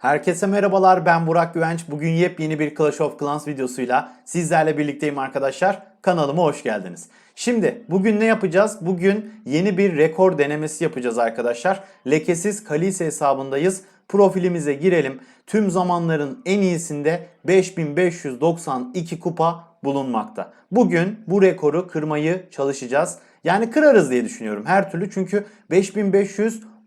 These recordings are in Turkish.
Herkese merhabalar ben Burak Güvenç. Bugün yepyeni bir Clash of Clans videosuyla sizlerle birlikteyim arkadaşlar. Kanalıma hoş geldiniz. Şimdi bugün ne yapacağız? Bugün yeni bir rekor denemesi yapacağız arkadaşlar. Lekesiz Kalise hesabındayız. Profilimize girelim. Tüm zamanların en iyisinde 5592 kupa bulunmakta. Bugün bu rekoru kırmayı çalışacağız. Yani kırarız diye düşünüyorum her türlü çünkü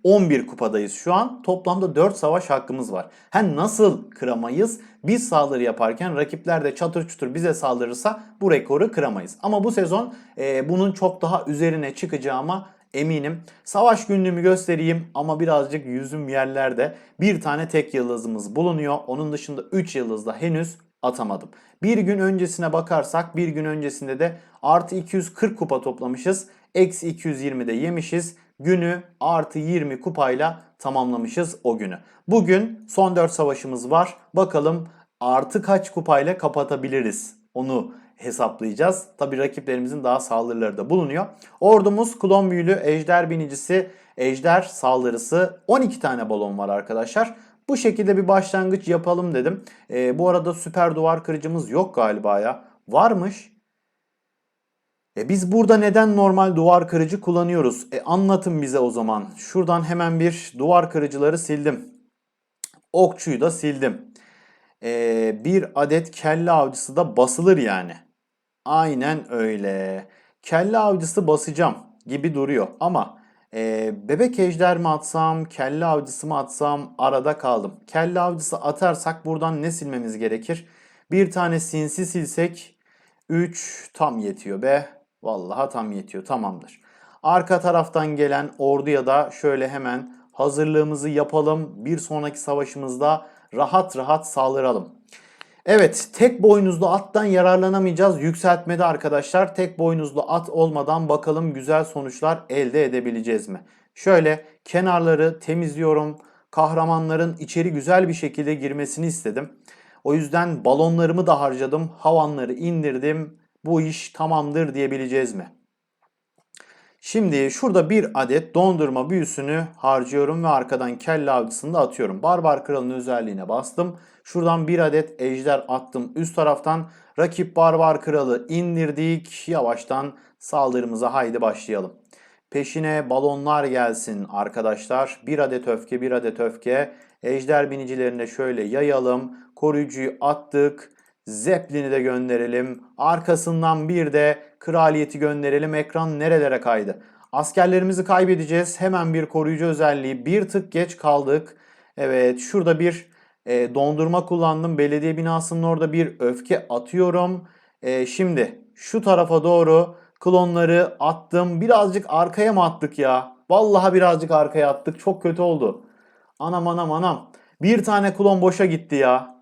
5511 kupadayız şu an. Toplamda 4 savaş hakkımız var. Hem nasıl kıramayız? Biz saldırı yaparken rakipler de çatır çutur bize saldırırsa bu rekoru kıramayız. Ama bu sezon e, bunun çok daha üzerine çıkacağıma eminim. Savaş günlüğümü göstereyim ama birazcık yüzüm yerlerde. Bir tane tek yıldızımız bulunuyor. Onun dışında 3 yıldızda henüz atamadım. Bir gün öncesine bakarsak bir gün öncesinde de artı 240 kupa toplamışız. Eksi 220 de yemişiz. Günü artı 20 kupayla tamamlamışız o günü. Bugün son 4 savaşımız var. Bakalım artı kaç kupayla kapatabiliriz onu hesaplayacağız. Tabi rakiplerimizin daha saldırıları da bulunuyor. Ordumuz klon büyülü ejder binicisi ejder saldırısı 12 tane balon var arkadaşlar. Bu şekilde bir başlangıç yapalım dedim. Ee, bu arada süper duvar kırıcımız yok galiba ya. Varmış. E biz burada neden normal duvar kırıcı kullanıyoruz? E anlatın bize o zaman. Şuradan hemen bir duvar kırıcıları sildim. Okçuyu da sildim. E, bir adet kelle avcısı da basılır yani. Aynen öyle. Kelle avcısı basacağım gibi duruyor ama e, bebek ejder mi atsam, kelle avcısı mı atsam arada kaldım. Kelle avcısı atarsak buradan ne silmemiz gerekir? Bir tane sinsi silsek 3 tam yetiyor be. Vallahi tam yetiyor tamamdır. Arka taraftan gelen orduya da şöyle hemen hazırlığımızı yapalım. Bir sonraki savaşımızda rahat rahat saldıralım. Evet tek boynuzlu attan yararlanamayacağız yükseltmede arkadaşlar. Tek boynuzlu at olmadan bakalım güzel sonuçlar elde edebileceğiz mi? Şöyle kenarları temizliyorum. Kahramanların içeri güzel bir şekilde girmesini istedim. O yüzden balonlarımı da harcadım. Havanları indirdim. Bu iş tamamdır diyebileceğiz mi? Şimdi şurada bir adet dondurma büyüsünü harcıyorum ve arkadan kelle avcısını da atıyorum. Barbar kralın özelliğine bastım. Şuradan bir adet ejder attım üst taraftan. Rakip barbar kralı indirdik. Yavaştan saldırımıza haydi başlayalım. Peşine balonlar gelsin arkadaşlar. Bir adet öfke bir adet öfke. Ejder binicilerine şöyle yayalım. Koruyucuyu attık. Zeppelin'i de gönderelim. Arkasından bir de kraliyeti gönderelim. Ekran nerelere kaydı? Askerlerimizi kaybedeceğiz. Hemen bir koruyucu özelliği. Bir tık geç kaldık. Evet şurada bir e, dondurma kullandım. Belediye binasının orada bir öfke atıyorum. E, şimdi şu tarafa doğru klonları attım. Birazcık arkaya mı attık ya? Vallahi birazcık arkaya attık. Çok kötü oldu. Anam anam anam. Bir tane klon boşa gitti ya.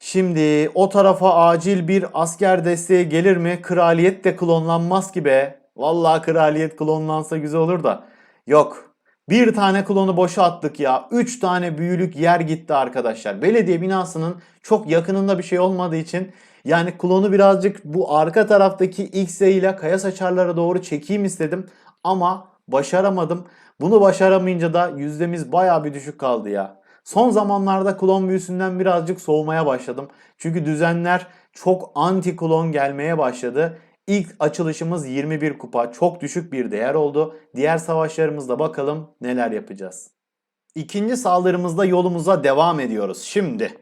Şimdi o tarafa acil bir asker desteği gelir mi? Kraliyet de klonlanmaz ki be. Vallahi kraliyet klonlansa güzel olur da. Yok. Bir tane klonu boşa attık ya. Üç tane büyülük yer gitti arkadaşlar. Belediye binasının çok yakınında bir şey olmadığı için yani klonu birazcık bu arka taraftaki X ile kaya saçarlara doğru çekeyim istedim. Ama başaramadım. Bunu başaramayınca da yüzdemiz baya bir düşük kaldı ya. Son zamanlarda klon büyüsünden birazcık soğumaya başladım. Çünkü düzenler çok anti klon gelmeye başladı. İlk açılışımız 21 kupa. Çok düşük bir değer oldu. Diğer savaşlarımızda bakalım neler yapacağız. İkinci saldırımızda yolumuza devam ediyoruz. Şimdi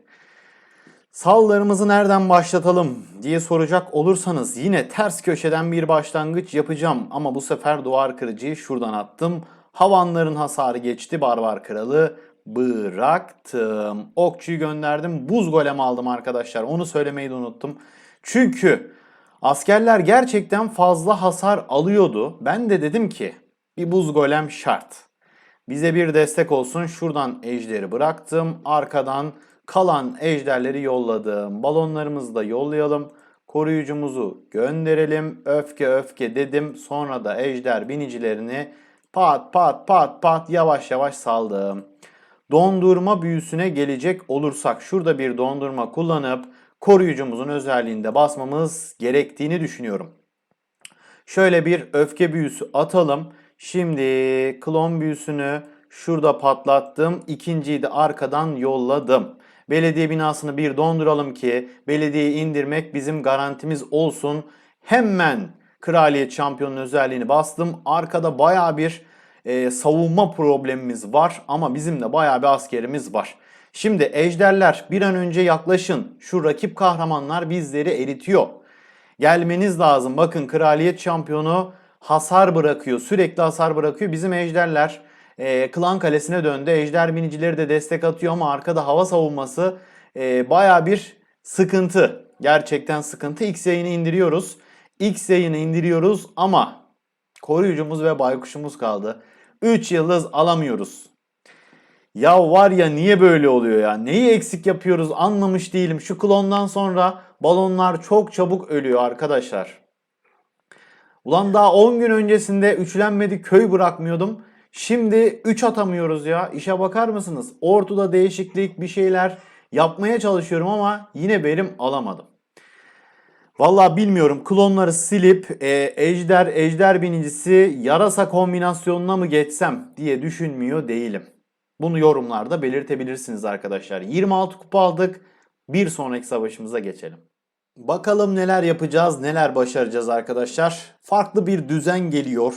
saldırımızı nereden başlatalım diye soracak olursanız yine ters köşeden bir başlangıç yapacağım. Ama bu sefer duvar kırıcıyı şuradan attım. Havanların hasarı geçti barbar kralı bıraktım. Okçuyu gönderdim. Buz golem aldım arkadaşlar. Onu söylemeyi de unuttum. Çünkü askerler gerçekten fazla hasar alıyordu. Ben de dedim ki bir buz golem şart. Bize bir destek olsun. Şuradan ejderi bıraktım. Arkadan kalan ejderleri yolladım. Balonlarımızı da yollayalım. Koruyucumuzu gönderelim. Öfke öfke dedim. Sonra da ejder binicilerini pat pat pat pat yavaş yavaş saldım dondurma büyüsüne gelecek olursak şurada bir dondurma kullanıp koruyucumuzun özelliğinde basmamız gerektiğini düşünüyorum. Şöyle bir öfke büyüsü atalım. Şimdi klon büyüsünü Şurada patlattım. İkinciyi de arkadan yolladım. Belediye binasını bir donduralım ki belediyeyi indirmek bizim garantimiz olsun. Hemen kraliyet şampiyonun özelliğini bastım. Arkada baya bir e, savunma problemimiz var ama bizim de baya bir askerimiz var. Şimdi ejderler bir an önce yaklaşın. Şu rakip kahramanlar bizleri eritiyor. Gelmeniz lazım. Bakın kraliyet şampiyonu hasar bırakıyor. Sürekli hasar bırakıyor. Bizim ejderler e, klan kalesine döndü. Ejder binicileri de destek atıyor ama arkada hava savunması e, baya bir sıkıntı. Gerçekten sıkıntı. X yayını indiriyoruz. X yayını indiriyoruz ama koruyucumuz ve baykuşumuz kaldı. 3 yıldız alamıyoruz. Ya var ya niye böyle oluyor ya? Neyi eksik yapıyoruz anlamış değilim. Şu klondan sonra balonlar çok çabuk ölüyor arkadaşlar. Ulan daha 10 gün öncesinde üçlenmedi köy bırakmıyordum. Şimdi 3 atamıyoruz ya. İşe bakar mısınız? Ortada değişiklik bir şeyler yapmaya çalışıyorum ama yine verim alamadım. Vallahi bilmiyorum. Klonları silip e, ejder ejder binicisi yarasa kombinasyonuna mı geçsem diye düşünmüyor değilim. Bunu yorumlarda belirtebilirsiniz arkadaşlar. 26 kupa aldık. Bir sonraki savaşımıza geçelim. Bakalım neler yapacağız, neler başaracağız arkadaşlar. Farklı bir düzen geliyor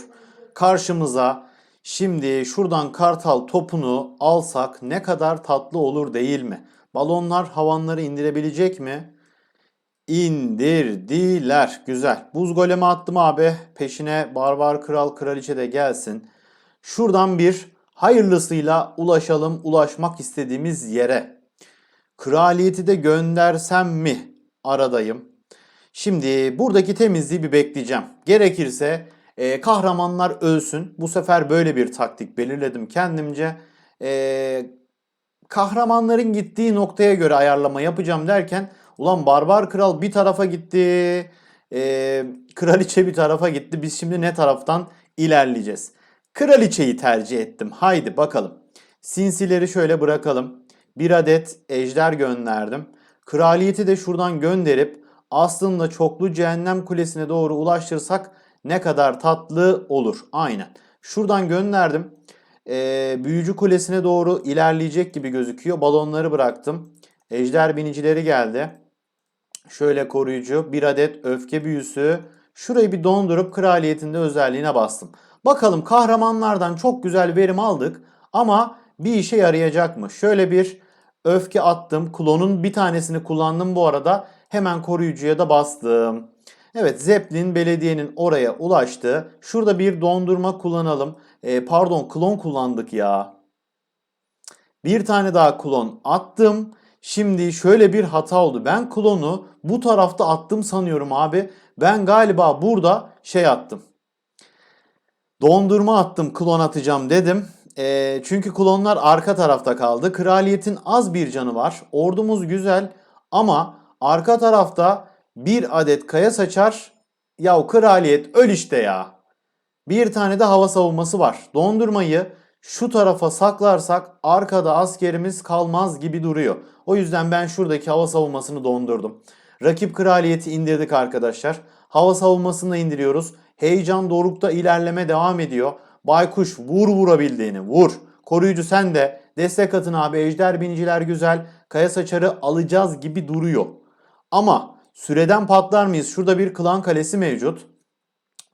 karşımıza. Şimdi şuradan kartal topunu alsak ne kadar tatlı olur değil mi? Balonlar havanları indirebilecek mi? İndirdiler. Güzel. Buz golemi attım abi. Peşine barbar kral kraliçe de gelsin. Şuradan bir hayırlısıyla ulaşalım ulaşmak istediğimiz yere. Kraliyeti de göndersem mi? Aradayım. Şimdi buradaki temizliği bir bekleyeceğim. Gerekirse e, kahramanlar ölsün. Bu sefer böyle bir taktik belirledim kendimce. E, kahramanların gittiği noktaya göre ayarlama yapacağım derken ulan barbar kral bir tarafa gitti. E, kraliçe bir tarafa gitti. Biz şimdi ne taraftan ilerleyeceğiz? Kraliçeyi tercih ettim. Haydi bakalım. Sinsileri şöyle bırakalım. Bir adet ejder gönderdim. Kraliyeti de şuradan gönderip aslında çoklu cehennem kulesine doğru ulaştırsak ne kadar tatlı olur. Aynen. Şuradan gönderdim. Ee, büyücü kulesine doğru ilerleyecek gibi gözüküyor. Balonları bıraktım. Ejder binicileri geldi. Şöyle koruyucu. Bir adet öfke büyüsü. Şurayı bir dondurup kraliyetinde özelliğine bastım. Bakalım kahramanlardan çok güzel verim aldık ama bir işe yarayacak mı? Şöyle bir öfke attım. Klonun bir tanesini kullandım bu arada. Hemen koruyucuya da bastım. Evet Zeppelin belediyenin oraya ulaştı. Şurada bir dondurma kullanalım. E, pardon klon kullandık ya. Bir tane daha klon attım. Şimdi şöyle bir hata oldu. Ben klonu bu tarafta attım sanıyorum abi. Ben galiba burada şey attım. Dondurma attım klon atacağım dedim. E, çünkü klonlar arka tarafta kaldı. Kraliyetin az bir canı var. Ordumuz güzel ama arka tarafta bir adet kaya saçar. Yahu kraliyet öl işte ya. Bir tane de hava savunması var. Dondurmayı şu tarafa saklarsak arkada askerimiz kalmaz gibi duruyor. O yüzden ben şuradaki hava savunmasını dondurdum. Rakip kraliyeti indirdik arkadaşlar. Hava savunmasını indiriyoruz. Heyecan dorukta ilerleme devam ediyor. Baykuş vur vurabildiğini vur. Koruyucu sen de. Destek atın abi. Ejder biniciler güzel. Kaya saçarı alacağız gibi duruyor. Ama süreden patlar mıyız? Şurada bir klan kalesi mevcut.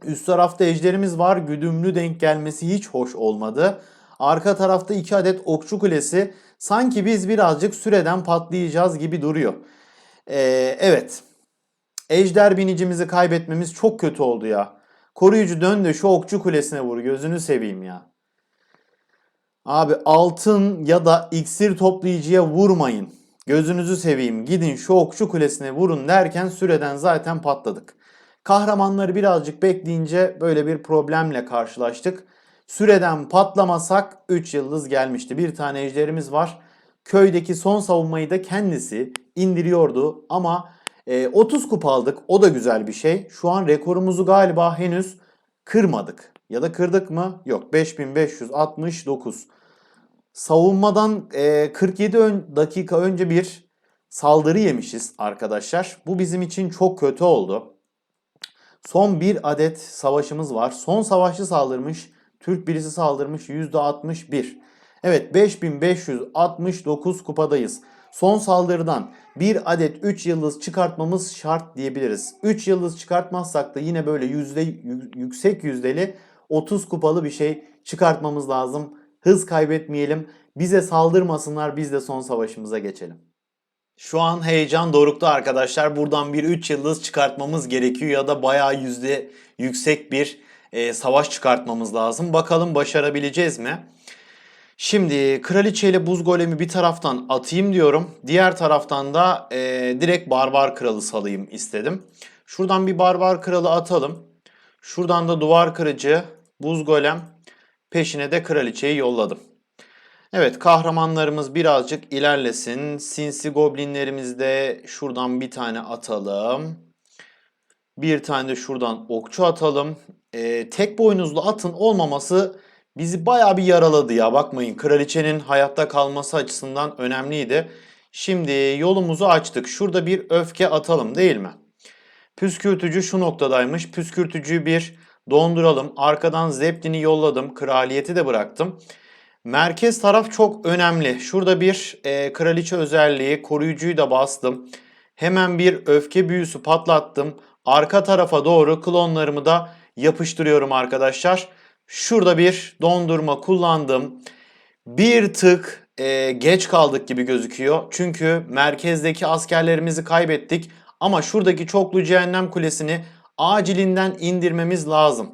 Üst tarafta ejderimiz var. Güdümlü denk gelmesi hiç hoş olmadı. Arka tarafta iki adet okçu kulesi. Sanki biz birazcık süreden patlayacağız gibi duruyor. Ee, evet. Ejder binicimizi kaybetmemiz çok kötü oldu ya. Koruyucu dön de şu okçu kulesine vur. Gözünü seveyim ya. Abi altın ya da iksir toplayıcıya vurmayın. Gözünüzü seveyim. Gidin şu okçu kulesine vurun derken süreden zaten patladık. Kahramanları birazcık bekleyince böyle bir problemle karşılaştık. Süreden patlamasak 3 yıldız gelmişti. Bir tane ejderimiz var. Köydeki son savunmayı da kendisi indiriyordu ama e, 30 kupa aldık. O da güzel bir şey. Şu an rekorumuzu galiba henüz kırmadık. Ya da kırdık mı? Yok 5569. Savunmadan e, 47 ön, dakika önce bir saldırı yemişiz arkadaşlar. Bu bizim için çok kötü oldu. Son bir adet savaşımız var. Son savaşçı saldırmış. Türk birisi saldırmış %61. Evet 5569 kupadayız. Son saldırıdan bir adet 3 yıldız çıkartmamız şart diyebiliriz. 3 yıldız çıkartmazsak da yine böyle yüzde yüksek yüzdeli 30 kupalı bir şey çıkartmamız lazım. Hız kaybetmeyelim. Bize saldırmasınlar biz de son savaşımıza geçelim. Şu an heyecan dorukta arkadaşlar. Buradan bir 3 yıldız çıkartmamız gerekiyor ya da bayağı yüzde yüksek bir e, savaş çıkartmamız lazım. Bakalım başarabileceğiz mi? Şimdi kraliçe ile buz golemi bir taraftan atayım diyorum. Diğer taraftan da e, direkt barbar kralı salayım istedim. Şuradan bir barbar kralı atalım. Şuradan da duvar kırıcı, buz golem, peşine de kraliçeyi yolladım. Evet kahramanlarımız birazcık ilerlesin. Sinsi goblinlerimiz de şuradan bir tane atalım. Bir tane de şuradan okçu atalım. Ee, tek boynuzlu atın olmaması bizi baya bir yaraladı ya. Bakmayın kraliçenin hayatta kalması açısından önemliydi. Şimdi yolumuzu açtık. Şurada bir öfke atalım değil mi? Püskürtücü şu noktadaymış. Püskürtücüyü bir donduralım. Arkadan Zeppelin'i yolladım. Kraliyeti de bıraktım. Merkez taraf çok önemli. Şurada bir e, kraliçe özelliği, koruyucuyu da bastım. Hemen bir öfke büyüsü patlattım. Arka tarafa doğru klonlarımı da yapıştırıyorum arkadaşlar. Şurada bir dondurma kullandım. Bir tık e, geç kaldık gibi gözüküyor. Çünkü merkezdeki askerlerimizi kaybettik. Ama şuradaki çoklu cehennem kulesini acilinden indirmemiz lazım.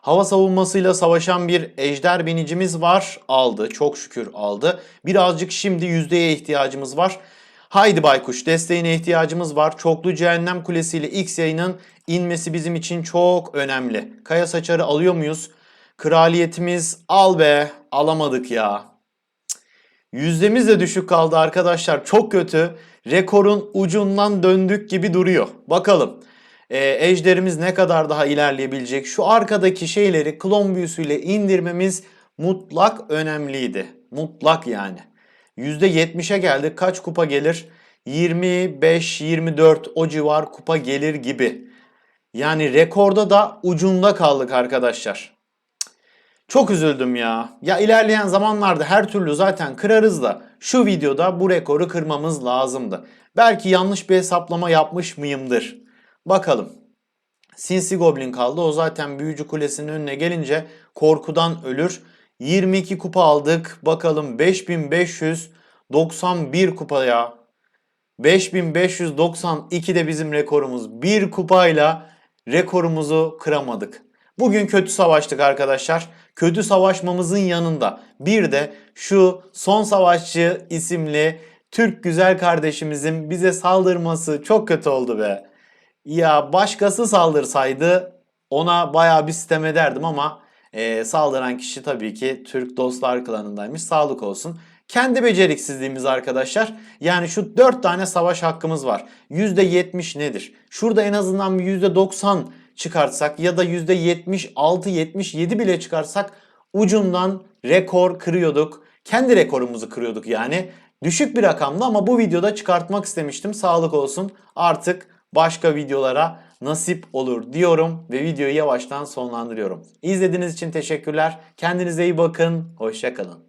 Hava savunmasıyla savaşan bir ejder binicimiz var. Aldı. Çok şükür aldı. Birazcık şimdi yüzdeye ihtiyacımız var. Haydi Baykuş desteğine ihtiyacımız var. Çoklu Cehennem Kulesi ile X yayının inmesi bizim için çok önemli. Kaya Saçar'ı alıyor muyuz? Kraliyetimiz al be. Alamadık ya. Yüzdemiz de düşük kaldı arkadaşlar. Çok kötü. Rekorun ucundan döndük gibi duruyor. Bakalım. Ee, ejderimiz ne kadar daha ilerleyebilecek? Şu arkadaki şeyleri klon büyüsüyle indirmemiz mutlak önemliydi. Mutlak yani. %70'e geldik. Kaç kupa gelir? 25-24 o civar kupa gelir gibi. Yani rekorda da ucunda kaldık arkadaşlar. Çok üzüldüm ya. Ya ilerleyen zamanlarda her türlü zaten kırarız da şu videoda bu rekoru kırmamız lazımdı. Belki yanlış bir hesaplama yapmış mıyımdır. Bakalım. Sinsi Goblin kaldı. O zaten büyücü kulesinin önüne gelince korkudan ölür. 22 kupa aldık. Bakalım 5591 kupa ya. 5592 de bizim rekorumuz. Bir kupayla rekorumuzu kıramadık. Bugün kötü savaştık arkadaşlar. Kötü savaşmamızın yanında bir de şu son savaşçı isimli Türk güzel kardeşimizin bize saldırması çok kötü oldu be. Ya başkası saldırsaydı ona bayağı bir sitem ederdim ama e, saldıran kişi tabii ki Türk Dostlar Klanı'ndaymış. Sağlık olsun. Kendi beceriksizliğimiz arkadaşlar. Yani şu 4 tane savaş hakkımız var. %70 nedir? Şurada en azından bir %90 çıkartsak ya da %76-77 bile çıkarsak ucundan rekor kırıyorduk. Kendi rekorumuzu kırıyorduk yani. Düşük bir rakamdı ama bu videoda çıkartmak istemiştim. Sağlık olsun. Artık başka videolara nasip olur diyorum ve videoyu yavaştan sonlandırıyorum. İzlediğiniz için teşekkürler. Kendinize iyi bakın. Hoşçakalın.